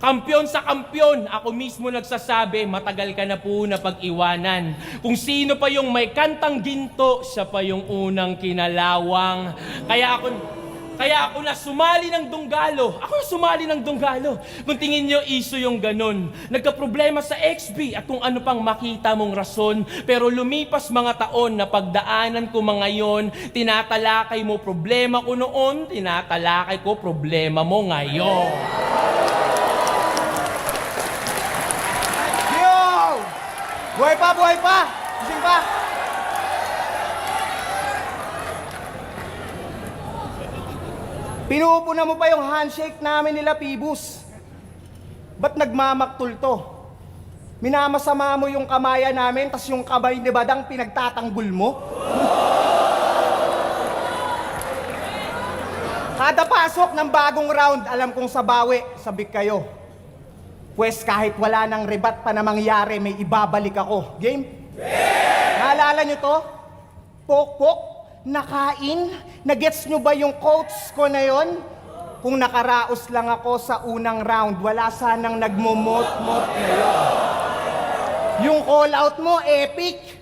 Kampyon sa kampyon, ako mismo nagsasabi, matagal ka na po na pag-iwanan. Kung sino pa yung may kantang ginto, siya pa yung unang kinalawang. Kaya ako, kaya ako na sumali ng Dunggalo. Ako na sumali ng Dunggalo. Kung tingin nyo, iso yung ganun. Nagka-problema sa XB at kung ano pang makita mong rason. Pero lumipas mga taon na pagdaanan ko mga yon, tinatalakay mo problema ko noon, tinatalakay ko problema mo ngayon. Buhay pa, buhay pa! Gising pa! Pinupuna mo pa yung handshake namin nila, Pibus. Ba't nagmamaktol to? Minamasama mo yung kamaya namin, tas yung kamay ni Badang pinagtatanggol mo? Kada pasok ng bagong round, alam kong sabawi, sabik kayo. Pwes kahit wala nang rebat pa na mangyari, may ibabalik ako. Game? Naalala nyo to? Pok-pok? Nakain? Nagets nyo ba yung quotes ko na yon? Kung nakaraos lang ako sa unang round, wala sanang nagmumot-mot na yun. Yung call out mo, epic.